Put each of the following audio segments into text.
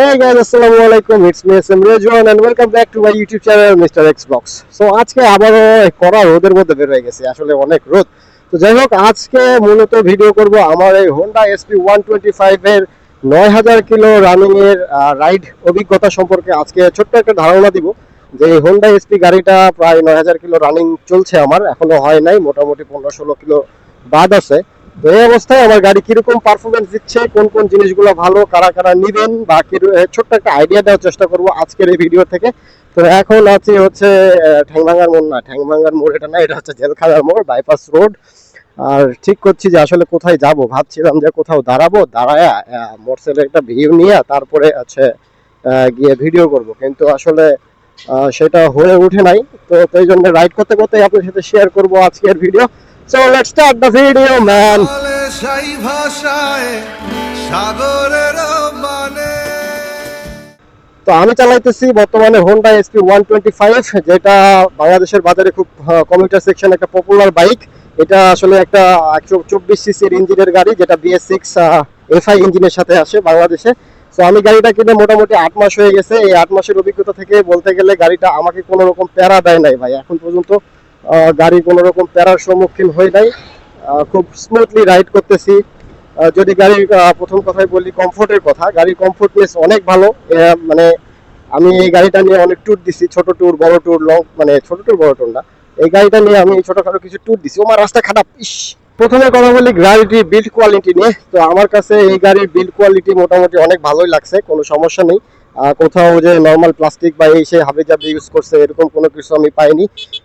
Hey guys, আসসালামু আলাইকুম it's me SM Rezwan and welcome back to my YouTube channel mister X box আজকে কড়া রোদের মধ্যে বের হয়ে গেছে। আসলে অনেক রোদ। তো যাই হোক আজকে মূলত ভিডিও করব আমার এই Honda SP one twenty five এর নয় হাজার কিলো রানিং এর রাইড অভিজ্ঞতা সম্পর্কে আজকে ছোট্ট একটা ধারণা দিব। যে হোন্ডা এসপি গাড়িটা প্রায় নয় হাজার কিলো রানিং চলছে আমার এখনও হয় নাই মোটামুটি পনেরো ষোলো কিলো বাদ আছে। এই অবস্থায় আমার গাড়ি কীরকম পারফরমেন্স দিচ্ছে, কোন কোন জিনিসগুলো ভালো, কারা কারা নিবেন, বা ছোট্ট একটা আইডিয়া দেওয়ার চেষ্টা করব আজকের এই ভিডিও থেকে। তো এখন আছি হচ্ছে ঠ্যাংভাঙ্গার মোড় না ঠ্যাংভাঙ্গার মোড় এটা না, এটা হচ্ছে জেলখানার মোড় বাইপাস রোড আর ঠিক করছি যে আসলে কোথায় যাব, ভাবছিলাম যে কোথাও দাঁড়াবো, দাঁড়ায় মোটরসাইকেলের একটা ভিউ নিয়ে তারপরে আছে গিয়ে ভিডিও করব। কিন্তু আসলে সেটা হয়ে উঠে নাই। তো সেই জন্য রাইড করতে করতে আপনার সাথে শেয়ার করব আজকের ভিডিও ভিডিও ম্যান বলে সেই ভাষায় সাগরের মানে। তো আমি চালাইতেছি বর্তমানে Honda SP one twenty five যেটা বাংলাদেশের বাজারে খুব কমিউটার সেকশন একটা পপুলার বাইক এটা আসলে একটা একশো চব্বিশ সিসির ইঞ্জিনের গাড়ি যেটা বিএস সিক্স এফআই ইঞ্জিনের সাথে আসে বাংলাদেশে। তো আমি গাড়িটা কিনে মোটামুটি আট মাস হয়ে গেছে। এই আট মাসের অভিজ্ঞতা থেকে বলতে গেলে গাড়িটা আমাকে কোনো রকম প্যারা দেয় নাই ভাই। এখন পর্যন্ত গাড়ি কোনো রকম প্যারার সম্মুখীন হয়ে নাই। খুব স্মুথলি রাইড করতেছি। যদি গাড়ির প্রথম কথাই বলি কমফোর্টের কথা। গাড়ির কমফোর্টনেস অনেক ভালো। মানে আমি এই গাড়িটা নিয়ে অনেক ট্যুর দিছি, ছোট ট্যুর বড় ট্যুর লং মানে ছোট ট্যুর বড় ট্যুর না। এই গাড়িটা নিয়ে আমি ছোটখাটো কিছু ট্যুর দিছি। আমার রাস্তা খারাপ, ইস! প্রথমে কথা বলি গাড়িটির বিল্ড কোয়ালিটি নিয়ে। তো আমার কাছে এই গাড়ির বিল্ড কোয়ালিটি মোটামুটি অনেক ভালোই লাগছে, কোনো সমস্যা নেই। কোথাও যে নর্মাল প্লাস্টিক বা এই সে হাবে জাবে ইউজ করছে, এরকম কোনো কিছু আমি পাইনি।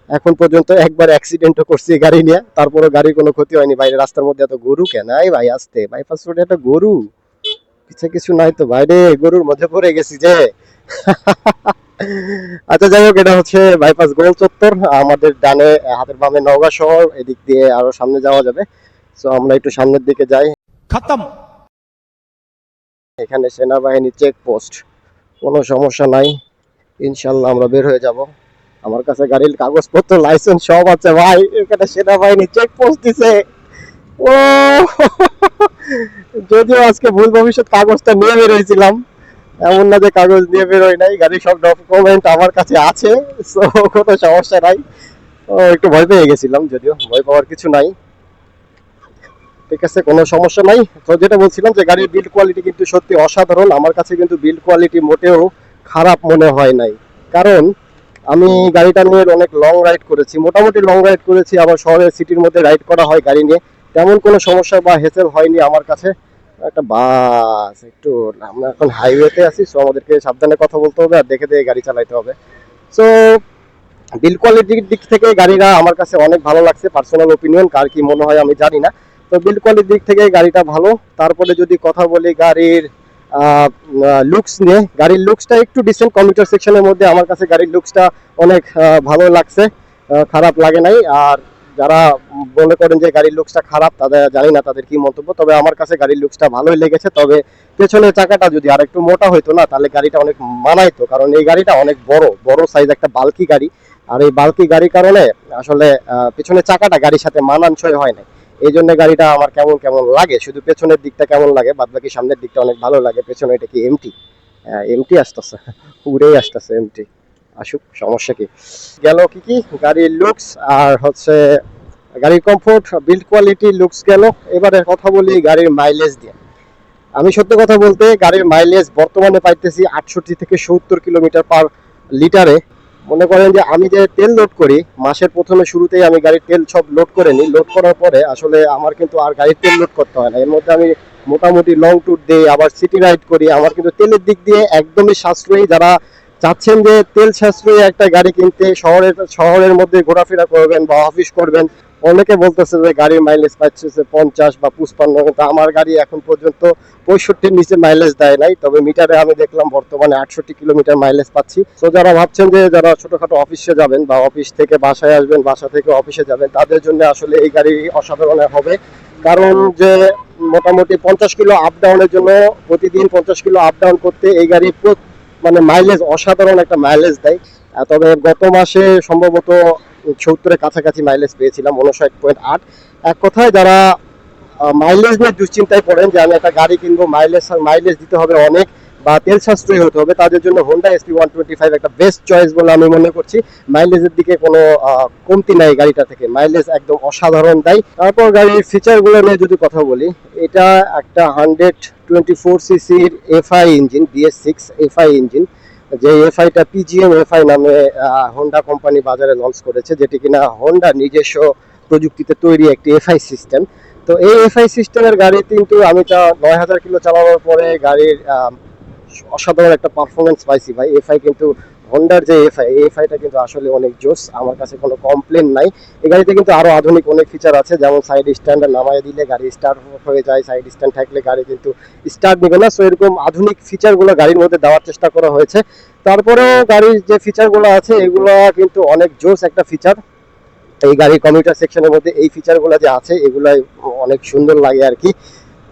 এখন পর্যন্ত একবার অ্যাক্সিডেন্টও করছি গাড়ি নিয়ে। তারপরে গাড়ির কোনো ক্ষতি হয়নি। বাইরে রাস্তার মধ্যে এত গরু কেন নাই ভাই আসতে। বাইপাস রোডে একটা গরু। পিছে কিছু নাই তো বাইরে গরুর মধ্যে পড়ে গেছি যে। আচ্ছা যাই হোক এটা হচ্ছে বাইপাস গোল চত্বর। আমাদের ডানে হাতের বামে নওগাঁ শহর এদিক দিয়ে আরও সামনে যাওয়া যাবে। সো আমরা একটু সামনের দিকে যাই। খতম! এখানে সেনাবাহিনী চেক পোস্ট কোনো সমস্যা নাই। ইনশাল্লাহ আমরা বের হয়ে যাব। আমার কাছে গাড়ির কাগজপত্র লাইসেন্স সব আছে ভাই। এখানে সেনাবাহিনী চেকপোস্ট দিছে। ও! যদিও আজকে ভুল ভবিষ্যৎ কাগজটা নিয়ে বেরোয়েছিলাম এমন না যে কাগজ নিয়ে বেরোয় নাই, গাড়ির সব ডকুমেন্ট আমার কাছে আছে সো কোনো সমস্যা নাই। ও, একটু ভয় পেয়ে গেছিলাম যদিও, ভয় পাওয়ার কিছু নাই। ঠিক আছে, কোনো সমস্যা নাই। তো যেটা বলছিলাম যে গাড়ির বিল্ড কোয়ালিটি কিন্তু সত্যি অসাধারণ, আমার কাছে কিন্তু বিল্ড কোয়ালিটি মোটেও খারাপ মনে হয় নাই। কারণ আমি গাড়িটা নিয়ে অনেক লং রাইড করেছি, মোটামুটি লং রাইড করেছি, আবার শহরের সিটির মধ্যে রাইড করা হয় গাড়ি নিয়ে। তেমন কোনো সমস্যা বা হেসেল হয়নি আমার কাছে। একটা বাস, একটু আমরা এখন হাইওয়েতে আছি সো আমাদেরকে সাবধানে কথা বলতে হবে আর দেখে দেখে গাড়ি চালাতে হবে। সো বিল্ড কোয়ালিটির দিক থেকে গাড়িটা আমার কাছে অনেক ভালো লাগছে পার্সোনাল ওপিনিয়ন কার কি মনে হয় আমি জানি না। তো বিল্ড কোয়ালিটির দিক থেকে গাড়িটা ভালো, তারপরে যদি কথা বলি গাড়ির লুকস নিয়ে। গাড়ির লুকসটা একটু ডিসেন্ট কমিউটার সেকশনের মধ্যে আমার কাছে গাড়ির লুকসটা অনেক ভালো লাগছে। খারাপ লাগে নাই। আর যারা মনে করেন যে গাড়ির লুকসটা খারাপ, তাদের জানি না তাদের কি মন্তব্য। তবে আমার কাছে গাড়ির লুকসটা ভালোই লেগেছে। তবে পেছনের চাকাটা যদি আর একটু মোটা হইতো না, তাহলে গাড়িটা অনেক মানাইতো। কারণ এই গাড়িটা অনেক বড় বড় সাইজ একটা বালকি গাড়ি। আর এই বালকি গাড়ির কারণে আসলে পেছনের চাকাটা গাড়ির সাথে মানানসই হয় না এই জন্য গাড়িটা আমার কেমন কেমন লাগে, শুধু পেছনের দিকটা কেমন লাগে বাদ বাকি সামনের দিকটা অনেক ভালো লাগে, পেছনে এটা কি এমটি এমটি আসতেছে, উড়েই আসতেছে এমটি আসুক, সমস্যা কি? গেল কি কি? গাড়ির লুকস আর হচ্ছে গাড়ির কমফোর্ট বিল্ড কোয়ালিটি লুকস গেল। এবারে কথা বলি গাড়ির মাইলেজ দিয়ে। আমি সত্য কথা বলতে, গাড়ির মাইলেজ বর্তমানে পাইতেছি আটষট্টি থেকে সত্তর কিলোমিটার পার লিটারে। মনে করেন যে আমি যে তেল লোড করি, মাসের প্রথমে শুরুতেই আমি গাড়ির তেল সব লোড করে নিই। লোড করার পরে আসলে আমার কিন্তু আর গাড়ির তেল লোড করতে হয় না। এর মধ্যে আমি মোটামুটি লং ট্যুর দিই, আবার সিটি রাইড করি। আমার কিন্তু তেলের দিক দিয়ে একদমই সাশ্রয়ী। যারা চাচ্ছেন যে তেল সাশ্রয়ী একটা গাড়ি কিনতে, শহরের শহরের মধ্যে ঘোরাফেরা করবেন বা অফিস করবেন অনেকে বলতেছে যে গাড়ির মাইলেজ পাচ্ছে পঞ্চাশ বা পুষ্পান্ন কিন্তু আমার গাড়ি এখন পর্যন্ত পঁয়ষট্টির নিচে মাইলেজ দেয় নাই। তবে মিটারে আমি দেখলাম বর্তমানে আটষট্টি কিলোমিটার মাইলেজ পাচ্ছি। তো যারা ভাবছেন যে যারা ছোটখাটো অফিসে যাবেন বা অফিস থেকে বাসায় আসবেন, বাসা থেকে অফিসে যাবেন, তাদের জন্য আসলে এই গাড়ি অসাধারণ হবে। কারণ যে মোটামুটি পঞ্চাশ কিলো আপ ডাউনের জন্য প্রতিদিন পঞ্চাশ কিলো আপ ডাউন করতে এই গাড়ি মানে মাইলেজ অসাধারণ একটা মাইলেজ দেয়। তবে গত মাসে সম্ভবত সত্তরের কাছাকাছি মাইলেজ পেয়েছিলাম উনষাট পয়েন্ট আট। এক কথায় যারা মাইলেজ নিয়ে দুশ্চিন্তায় পড়েন যে আমি একটা গাড়ি কিনবো মাইলেজ মাইলেজ দিতে হবে অনেক বা তেল সাশ্রয়ী হতে হবে, তাদের জন্য Honda SP one twenty five একটা বেস্ট চয়েস বলে আমি মনে করছি। মাইলেজের দিকে কোনো কমতি নাই গাড়িটা থেকে। মাইলেজ একদম অসাধারণ দেয়। তারপর গাড়ির ফিচারগুলো নিয়ে যদি কথা বলি, এটা একটা হান্ড্রেড টোয়েন্টি ফোর সিসির FI engine BS six FI engine যে এফআইটা পিজিএম এফআই নামে হোন্ডা কোম্পানি বাজারে লঞ্চ করেছে, যেটি কিনা হোন্ডা নিজস্ব প্রযুক্তিতে তৈরি একটি এফআই সিস্টেম তো এই এফআই সিস্টেমের গাড়ি কিন্তু আমি তা নয় হাজার কিলো চালানোর পরে গাড়ির অসাধারণ একটা পারফরমেন্স পাইছি ভাই। এফআই কিন্তু হোন্ডার যে এফআই এফআইটা কিন্তু আসলে অনেক জোস। আমার কাছে কোনো কমপ্লেন নাই। এই গাড়িতে কিন্তু আরও আধুনিক অনেক ফিচার আছে, যেমন সাইড স্ট্যান্ডে নামায় দিলে গাড়ি স্টার্ট হয়ে যায় সাইড স্ট্যান্ড থাকলে গাড়ি কিন্তু স্টার্ট নেবে না। সো এরকম আধুনিক ফিচারগুলো গাড়ির মধ্যে দেওয়ার চেষ্টা করা হয়েছে। তারপরেও গাড়ির যে ফিচারগুলো আছে, এগুলো কিন্তু অনেক জোস একটা ফিচার এই গাড়ির কমিউটার সেকশনের মধ্যে এই ফিচারগুলো যে আছে এগুলো অনেক সুন্দর লাগে আর কি।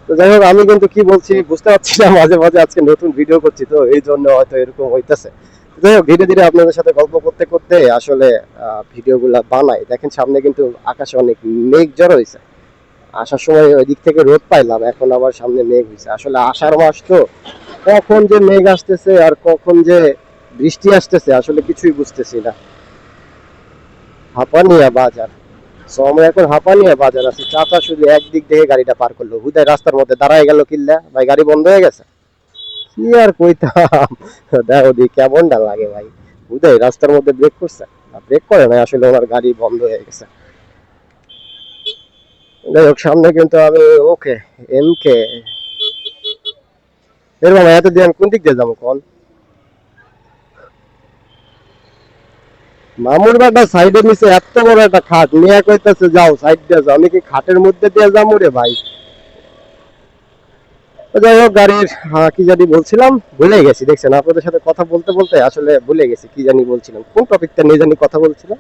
তো যাই হোক, আমি কিন্তু কি বলছি, বুঝতে পারছি না, মাঝে মাঝে আজকে নতুন ভিডিও করছি, তো এই জন্য হয়তো এরকম হইতেছে। যাই হোক, ধীরে ধীরে আপনাদের সাথে গল্প করতে করতে আসলে ভিডিওগুলো বানাই। দেখেন সামনে কিন্তু আকাশে অনেক মেঘ জড়ো হয়েছে আসার সময় ওই দিক থেকে রোদ পাইলাম, এখন আবার সামনে মেঘ হয়েছে আসলে আষাঢ় মাস তো, কখন যে মেঘ আসতেছে আর কখন যে বৃষ্টি আসতেছে, আসলে কিছুই বুঝতেছি না। হাঁপানিয়া বাজার। সো আমরা এখন হাঁপানিয়া বাজার আছি। চাচা শুধু একদিক থেকে গাড়িটা পার করল। হুদায় রাস্তার মধ্যে দাঁড়ায় গেল কিল্লা। ভাই, গাড়ি বন্ধ হয়ে গেছে? কি আর কইতাম? দেখো দি লাগে ভাই। রাস্তার মধ্যে ব্রেক করছে। ব্রেক করে আসলে ওনার গাড়ি বন্ধ হয়ে গেছে। যাই হোক, সামনে কিন্তু আমি ওকে এম কে এত দিয়ে আমি কোন দিক দিয়ে যাব কোন? মামুর বেটা সাইডে নিচে এত বড় একটা খাট। নিয়ে কইতেছে, যাও সাইড দিয়ে যাও। আমি কি খাটের মধ্যে দিয়ে যাব রে ভাই? যাই হোক গাড়ির হ্যাঁ, কি জানি বলছিলাম ভুলে গেছি দেখছেন আপনাদের সাথে কথা বলতে বলতে আসলে ভুলে গেছি কি জানি বলছিলাম কোন টপিকটা নিয়ে জানি কথা বলছিলাম?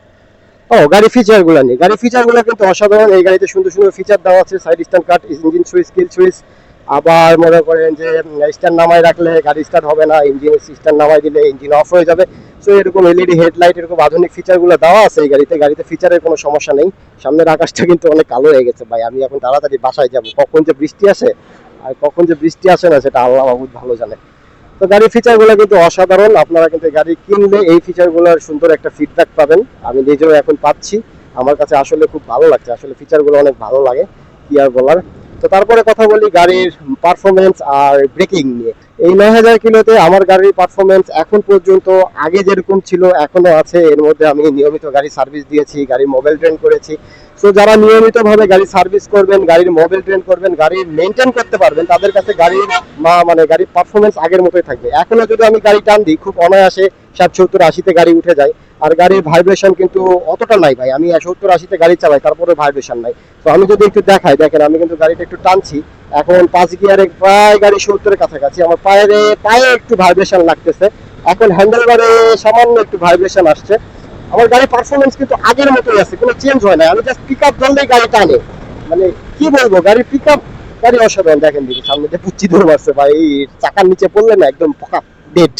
ও গাড়ি ফিচারগুলো নিয়ে গাড়ি ফিচারগুলো কিন্তু অসাধারণ এই গাড়িতে সুন্দর সুন্দর ফিচার দেওয়া আছে side stand cut engine switch kill switch আবার মনে করেন যে স্ট্যান্ড নামায় রাখলে গাড়ি স্টার্ট হবে না ইঞ্জিন স্ট্যান্ড নামায় দিলে ইঞ্জিন অফ হয়ে যাবে সো এরকম এলইডি হেডলাইট এরকম আধুনিক ফিচারগুলো দেওয়া আছে এই গাড়িতে গাড়িতে ফিচারের কোনো সমস্যা নেই সামনের আকাশটা কিন্তু অনেক কালো হয়ে গেছে ভাই আমি এখন তাড়াতাড়ি বাসায় যাব কখন যে বৃষ্টি আসে আর কখন যে বৃষ্টি আসে না সেটা আল্লাহ বাবু ভালো জানে। তো গাড়ির ফিচারগুলো কিন্তু অসাধারণ। আপনারা কিন্তু গাড়ি কিনলে এই ফিচারগুলোর সুন্দর একটা ফিডব্যাক পাবেন। আমি নিজেও এখন পাচ্ছি। আমার কাছে আসলে খুব ভালো লাগছে। আসলে ফিচারগুলো অনেক ভালো লাগে, কি আর বলার। তো তারপরে কথা বলি গাড়ির পারফরমেন্স আর ব্রেকিং নিয়ে। এই নয় হাজার কিলোতে আমার গাড়ির পারফরমেন্স এখন পর্যন্ত আগে যেরকম ছিল, এখনও আছে। এর মধ্যে আমি নিয়মিত গাড়ি সার্ভিস দিয়েছি, গাড়ির মোবাইল ট্রেন করেছি। সো যারা নিয়মিতভাবে গাড়ি সার্ভিস করবেন, গাড়ির মোবাইল ট্রেন করবেন, গাড়ি মেনটেন করতে পারবেন, তাদের কাছে গাড়ির মা মানে গাড়ির পারফরমেন্স আগের মতোই থাকবে। এখনও যদি আমি গাড়ি টান দিই, খুব অনায়াসে ষাট, সত্তর, আশিতে গাড়ি উঠে যায়। আর গাড়ির ভাইব্রেশন কিন্তু অতটা নাই ভাই। আমি সত্তর আশিতে গাড়ি চালাই, তারপরে ভাইব্রেশন নাই। তো আমি যদি একটু দেখাই, দেখেন আমি কিন্তু গাড়িটা একটু টানছি। এখন পাঁচ গিয়ারে প্রায় গাড়ি সত্তরের কাছাকাছি। আমার পায়ে পায়ে একটু ভাইব্রেশন লাগতেছে। এখন হ্যান্ডেল বারে সামান্য একটু ভাইব্রেশন আসছে। আমার গাড়ির পারফরমেন্স কিন্তু আগের মতোই আছে, কোনো চেঞ্জ হয় না আমি জাস্ট পিক আপ ধরলেই গাড়ি টানে। মানে কি বলব, গাড়ির পিক আপ গাড়ি অসাধারণ। দেখেন দিকে সামনে যে পুচ্ছি দৌড় মারছে ভাই চাকার নিচে পড়লে না একদম পকা ডেড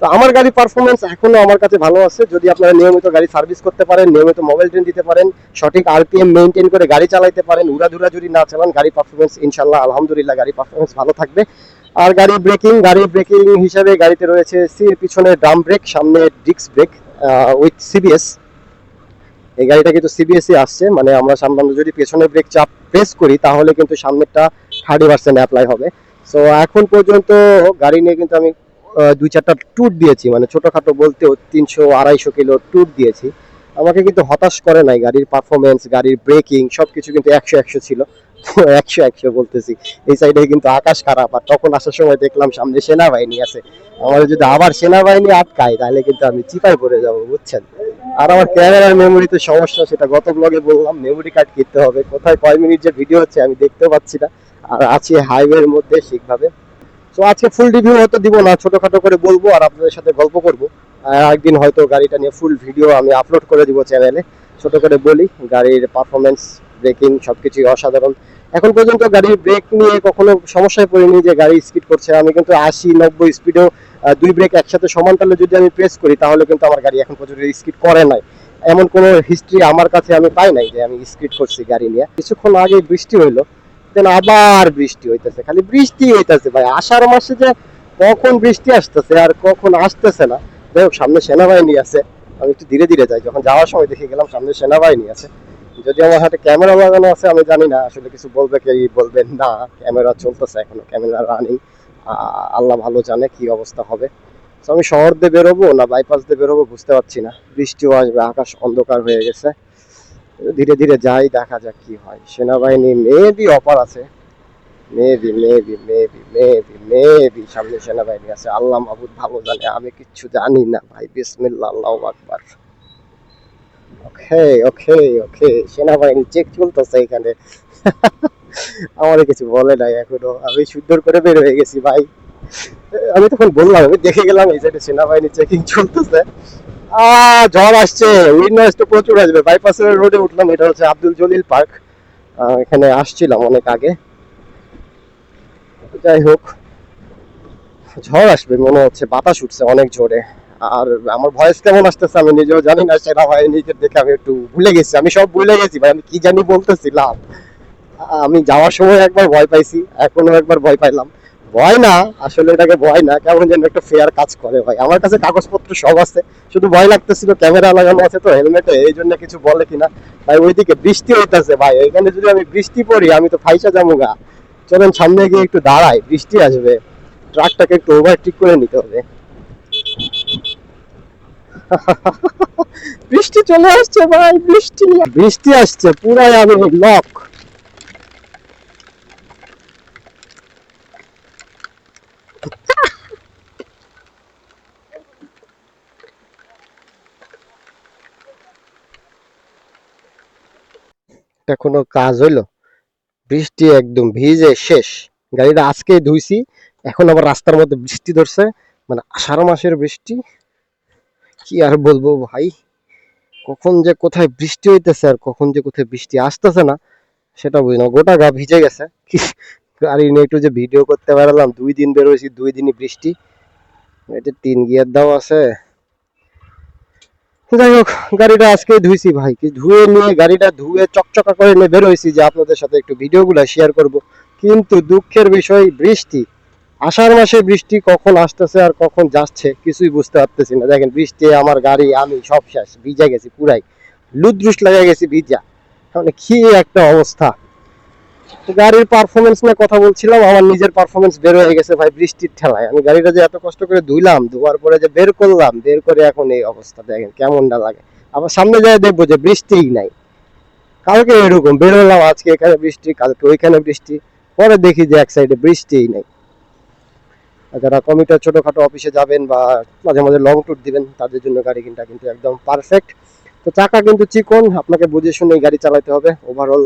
তো আমার গাড়ির পারফরমেন্স এখনও আমার কাছে ভালো আছে। যদি আপনারা নিয়মিত গাড়ি সার্ভিস করতে পারেন, নিয়মিত মোবাইল ট্রেন দিতে পারেন, সঠিক আরপিএম মেনটেন করে গাড়ি চালাইতে পারেন, উড়াধুরা যদি না চালান গাড়ি পারফরমেন্স ইনশাল্লাহ আলহামদুলিল্লাহ গাড়ি পারফরমেন্স ভালো থাকবে। আর গাড়ি ব্রেকিং গাড়ি ব্রেকিং হিসাবে গাড়িতে রয়েছে সি- পিছনে ড্রাম ব্রেক সামনে ডিস্ক ব্রেক উইথ সিবিএস এই গাড়িটা কিন্তু সিবিএসই আসছে মানে আমরা সামনে যদি পেছনে ব্রেক চাপ প্রেস করি, তাহলে কিন্তু সামনেরটা থার্টি পার্সেন্ট অ্যাপ্লাই হবে। সো এখন পর্যন্ত গাড়ি নিয়ে কিন্তু আমি দুই চারটা ট্যুর দিয়েছি মানে ছোটখাটো বলতেও তিনশো, আড়াইশো কিলো ট্যুর দিয়েছি। আমাকে কিন্তু হতাশ করে নাই গাড়ির পারফরমেন্স গাড়ির ব্রেকিং সব কিছু কিন্তু একশো একশো ছিল। একশো একশো বলতেছি। এই সাইডে কিন্তু আকাশ খারাপ, আর তখন আসার সময় দেখলাম সামনে সেনাবাহিনী আছে। আমার যদি আবার সেনাবাহিনী আটকায়, তাহলে কিন্তু আমি চিপায় পড়ে যাব, বুঝছেন? আর আমার ক্যামেরার মেমোরিতে সমস্যা, সেটা গত ব্লগে বললাম মেমোরি কার্ড কিনতে হবে। কোথায় কয় মিনিট যে ভিডিও হচ্ছে, আমি দেখতেও পাচ্ছি না। আর আছি হাইওয়ের মধ্যে ঠিকভাবে তো আজকে ফুল রিভিউ হয়তো দিব না, ছোটখাটো করে বলব আর আপনাদের সাথে গল্প করব। একদিন হয়তো গাড়িটা নিয়ে ফুল ভিডিও আমি আপলোড করে দিব চ্যানেলে ছোট করে বলি, গাড়ির পারফরমেন্স ব্রেকিং সবকিছুই অসাধারণ। এখন পর্যন্ত গাড়ির ব্রেক নিয়ে কখনো সমস্যায় পড়িনি যে গাড়ি স্কিড করছে। আমি কিন্তু আশি, নব্বই স্পিডেও দুই ব্রেক একসাথে সমান তালে যদি আমি প্রেস করি, তাহলে কিন্তু আমার গাড়ি এখন পর্যন্ত স্কিড করে নাই। এমন কোনো হিস্ট্রি আমার কাছে আমি পাই নাই যে আমি স্কিড করছি গাড়ি নিয়ে। কিছুক্ষণ আগে বৃষ্টি হইল। দেন আবার বৃষ্টি হইতেছে, খালি বৃষ্টি হইতেছে ভাই। আষাঢ় মাসে যে কখন বৃষ্টি আসতেছে আর কখন আসতেছে না, যাই হোক, সামনে সেনাবাহিনী আছে। আমি একটু ধীরে ধীরে যাই, যখন যাওয়ার সময় দেখে গেলাম সামনে সেনাবাহিনী আছে। যদি আমার হাতে ক্যামেরা লাগানো আছে, আমি জানি না আসলে কিছু বলবে কি বলবেন না। ক্যামেরা চলতেছে এখনও, ক্যামেরা রানিং। আল্লাহ ভালো জানে কি অবস্থা হবে। তো আমি শহর দিয়ে বেরোবো না, বাইপাস দিয়ে বেরোবো বুঝতে পারছি না। বৃষ্টিও আসবে, আকাশ অন্ধকার হয়ে গেছে। ধীরে ধীরে যাই, দেখা যাক কি হয়। সেনাবাহিনী মেবি অপার আছে। Maybe maybe maybe maybe maybe সামনে সেনাবাহিনী আছে। আল্লাহ মাহবুদ ভালো জানে, আমি কিচ্ছু জানি না ভাই। বিসমিল্লাহ, আল্লাহ আকবার। ওকে ওকে ওকে সেনাবাহিনী চেক চলতেছে এখানে। আমার কিছু বলে নাই এখনও। আমি সুন্দর করে বের হয়ে গেছি ভাই। আমি তখন বললাম, আমি দেখে গেলাম এই সাইডে সেনাবাহিনী চেকিং চলতেছে। ঝড় আসছে। উইন্ড তো প্রচুর আসবে। বাইপাসের রোডে উঠলাম, এটা হচ্ছে আব্দুল জলিল পার্ক এখানে আসছিলাম অনেক আগে। যাই হোক, ঝড় আসবে, মনে হচ্ছে। বাতাস উঠছে অনেক জোরে। আর আমার ভয়েস কেমন আসতেছে আমি নিজেও জানি না, সেটা হয় বাহিনীকে দেখে আমি একটু ভুলে গেছি। আমি সব ভুলে গেছি ভাই, আমি কি জানি বলতেছিলাম। আমি যাওয়ার সময় একবার ভয় পাইছি এখনও একবার ভয় পাইলাম। ভয় না, আসলে এটাকে ভয় না, কেমন যেন একটা ফেয়ার কাজ করে ভাই। আমার কাছে কাগজপত্র সব আছে, শুধু ভয় লাগতেছিল ক্যামেরা লাগানো আছে তো হেলমেটে এই জন্য কিছু বলে কিনা। ভাই, ওইদিকে বৃষ্টি হইতেছে ভাই এখানে যদি আমি বৃষ্টি পড়ি, আমি তো ফাইসা যাব গা। চলেন, সামনে গিয়ে একটু দাঁড়াই, বৃষ্টি আসবে। ট্রাকটাকে একটু ওভারটেক করে নিতে হবে। বৃষ্টি চলে আসছে ভাই, বৃষ্টি বৃষ্টি আসছে, পুরাই আমি লক। কোনো কাজ হইল। বৃষ্টি একদম ভিজে শেষ। গাড়িটা আজকে ধুইছি, এখন আবার রাস্তার মধ্যে বৃষ্টি ধরছে। মানে আষাঢ় মাসের বৃষ্টি। কি আর বলব ভাই? কখন যে কোথায় বৃষ্টি হইতেছে আর কখন যে কোথায় বৃষ্টি আসতেছে না, সেটা বুঝি না। গোটা গা ভিজে গেছে। গাড়ি নিয়ে একটু যে ভিডিও করতে পারলাম দুই দিন বেরোইছি, দুই দিনই বৃষ্টি। এটা তিন গিয়ার দাও আছে। যাই হোক, গাড়িটা আজকে ধুইছি ভাই। কি ধুয়ে নিয়ে গাড়িটা ধুয়ে চকচকা করে নিয়ে বেরোইছি যে আপনাদের সাথে একটু ভিডিওগুলো শেয়ার করব। কিন্তু দুঃখের বিষয়, বৃষ্টি। আষাঢ় মাসে বৃষ্টি কখন আসতেছে আর কখন যাচ্ছে, কিছুই বুঝতে পারতেছি না। দেখেন, বৃষ্টি, আমার গাড়ি, আমি সব শেষ, ভিজে গেছি পুরাই। লুদ্রুস লাগা গেছি ভিজা। মানে কি একটা অবস্থা। গাড়ির পারফরমেন্স নিয়ে কথা বলছিলাম, আমার নিজের পারফরমেন্স বের হয়ে গেছে ভাই বৃষ্টির ঠেলায়। আমি গাড়িটা যে এত কষ্ট করে ধুইলাম, ধোয়ার পরে যে বের করলাম, বের করে এখন এই অবস্থা দেখেন কেমনটা লাগে। আবার সামনে যায় দেখব যে বৃষ্টিই নাই। কালকে এরকম বেরোলাম, আজকে এখানে বৃষ্টি, কালকে ওইখানে বৃষ্টি, পরে দেখি যে এক সাইডে বৃষ্টিই নেই। যারা কমিটার ছোটখাটো অফিসে যাবেন বা মাঝে মাঝে লং ট্যুর দিবেন, তাদের জন্য গাড়ি কিনটা কিন্তু একদম পারফেক্ট তো চাকা কিন্তু চিকন, আপনাকে বুঝে শুনে গাড়ি চালাতে হবে। ওভারঅল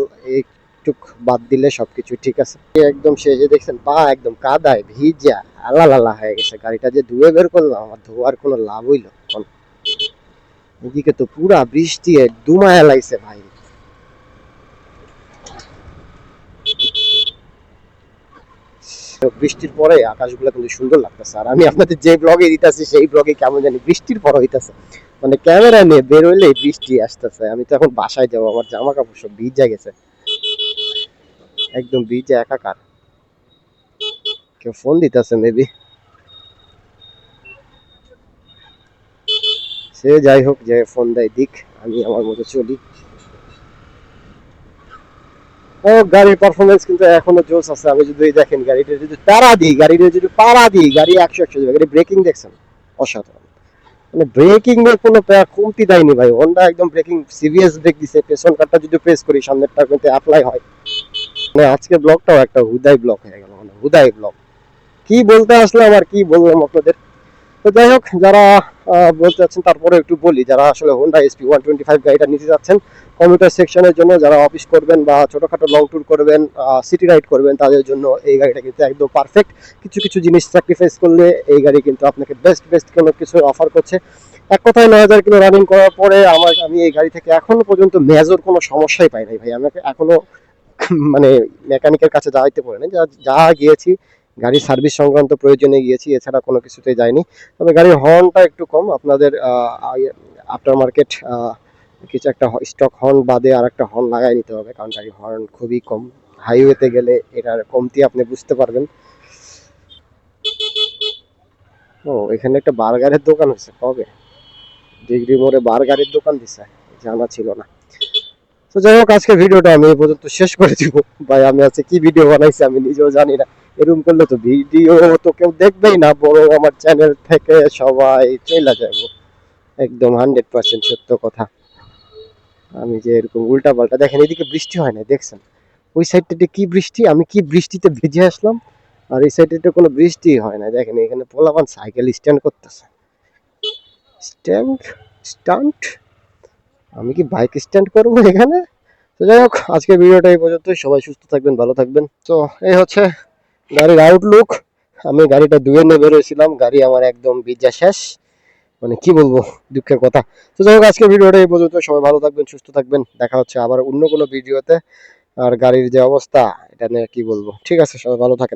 এইটুক বাদ দিলে সবকিছু ঠিক আছে। একদম শেষে দেখছেন, পা একদম কাদায় ভিজা আলা লালা হয়ে গেছে। গাড়িটা যে ধুয়ে বের করলাম, আমার ধোয়ার কোনো লাভ হইল এদিকে তো পুরা বৃষ্টি দুমায়া লাগছে ভাই। বৃষ্টির পরে আকাশগুলো কিন্তু সুন্দর লাগতেছে। আর আমি আপনাদের যে ব্লগে দিতেছি, সেই ব্লগে কেমন জানি বৃষ্টির পর হইতেছে। মানে ক্যামেরা নিয়ে বের হইলে বৃষ্টি আসতেছে। আমি তো এখন বাসায় যাব, আমার জামা কাপড় সব ভিজা গেছে। একদম ভিজে, একাকার। কেউ ফোন দিতেছে মেবি সে যাই হোক, যে ফোন দেয়, দিক, আমি আমার মতো চলি। ও, গাড়ির পারফরমেন্স কিন্তু এখনও জোস আছে। আমি যদি দেখেন, গাড়িটা যদি তারা দিই, গাড়িটা যদি পাড়া দিই, গাড়ি একশো একশো গাড়ি ব্রেকিং দেখছেন? অসাধারণ। মানে ব্রেকিং এর কোনো কমতি দেয়নি ভাই। হন্ডা একদম ব্রেকিং সিভিএস ব্রেক দিছে। পেছন কারটা যদি প্রেস করি, সামনেরটা কিন্তু অ্যাপ্লাই হয়। মানে আজকে ব্লগটাও একটা হুদাই ব্লগ হয়ে গেল মানে হুদাই ব্লগ। কি বলতে আসলাম আর কি বললাম আপনাদের? তো যাই হোক, যারা বলতে চাচ্ছেন, তারপরে একটু বলি, যারা আসলে Honda SP one twenty five গাড়িটা নিতে যাচ্ছেন কম্পিউটার সেকশনের জন্য যারা অফিস করবেন বা ছোটোখাটো লং ট্যুর করবেন সিটি রাইড করবেন, তাদের জন্য এই গাড়িটা কিন্তু একদম পারফেক্ট কিছু কিছু জিনিস স্যাক্রিফাইস করলে এই গাড়ি কিন্তু আপনাকে বেস্ট বেস্ট কোনো কিছু অফার করছে। এক কথায় নয় হাজার কিলো রানিং করার পরে আমার, আমি এই গাড়ি থেকে এখনও পর্যন্ত মেজর কোনো সমস্যাই পাই নাই ভাই। আমাকে এখনও মানে মেকানিকের কাছে যাইতে পারে না। যা যা গিয়েছি, গাড়ির সার্ভিস সংক্রান্ত প্রয়োজনে গিয়েছি, এছাড়া কোনো কিছুতেই যাইনি। তবে গাড়ির হর্নটা একটু কম। আপনাদের আফটার মার্কেট কিছু একটা স্টক হর্ন বাদে আর একটা হর্ন লাগাই নিতে হবে, কারণ গাড়ির হর্ন খুবই কম। হাইওয়েতে গেলে এটার কমতি আপনি বুঝতে পারবেন। ও, এখানে একটা বার্গারের দোকান হয়েছে, কবে? ডিগ্রি মোড়ে বার্গারের দোকান দিছে, জানা ছিল না। তো যাই হোক, আজকে ভিডিওটা আমি পর্যন্ত শেষ করে দিব। ভাই, আমি আজকে কি ভিডিও বানাইছি আমি নিজেও জানি না। এরকম করলে তো ভিডিও তো কেউ দেখবেই না, বরং আমার চ্যানেল থেকে সবাই চলে যাব একদম হান্ড্রেড পার্সেন্ট সত্য কথা। আমি যে এরকম উল্টা পাল্টা দেখেন, এদিকে বৃষ্টি হয় না দেখছেন? ওই সাইডটাতে কি বৃষ্টি? আমি কি বৃষ্টিতে ভিজে আসলাম? আর এই সাইডে কোনো বৃষ্টি হয় না দেখেন, এখানে পোলাপান সাইকেল স্ট্যান্ড করতেছে। স্ট্যান্ড স্টান্ট আমি কি বাইক স্ট্যান্ড করব এখানে? তো যাই হোক, আজকের ভিডিওটা এই পর্যন্ত সবাই সুস্থ থাকবেন, ভালো থাকবেন। তো এই হচ্ছে গাড়ির আউটলুক আমি গাড়িটা ধুয়ে নিয়ে বেরোয়েছিলাম। গাড়ি আমার একদম ভিজা শেষ। মানে কি বলব, দুঃখের কথা। তো যাই হোক, আজকের ভিডিওটা এই পর্যন্ত সবাই ভালো থাকবেন, সুস্থ থাকবেন। দেখা হচ্ছে আবার অন্য কোনো ভিডিওতে আর গাড়ির যে অবস্থা, এটা নিয়ে কি বলব। ঠিক আছে, সবাই ভালো থাকেন।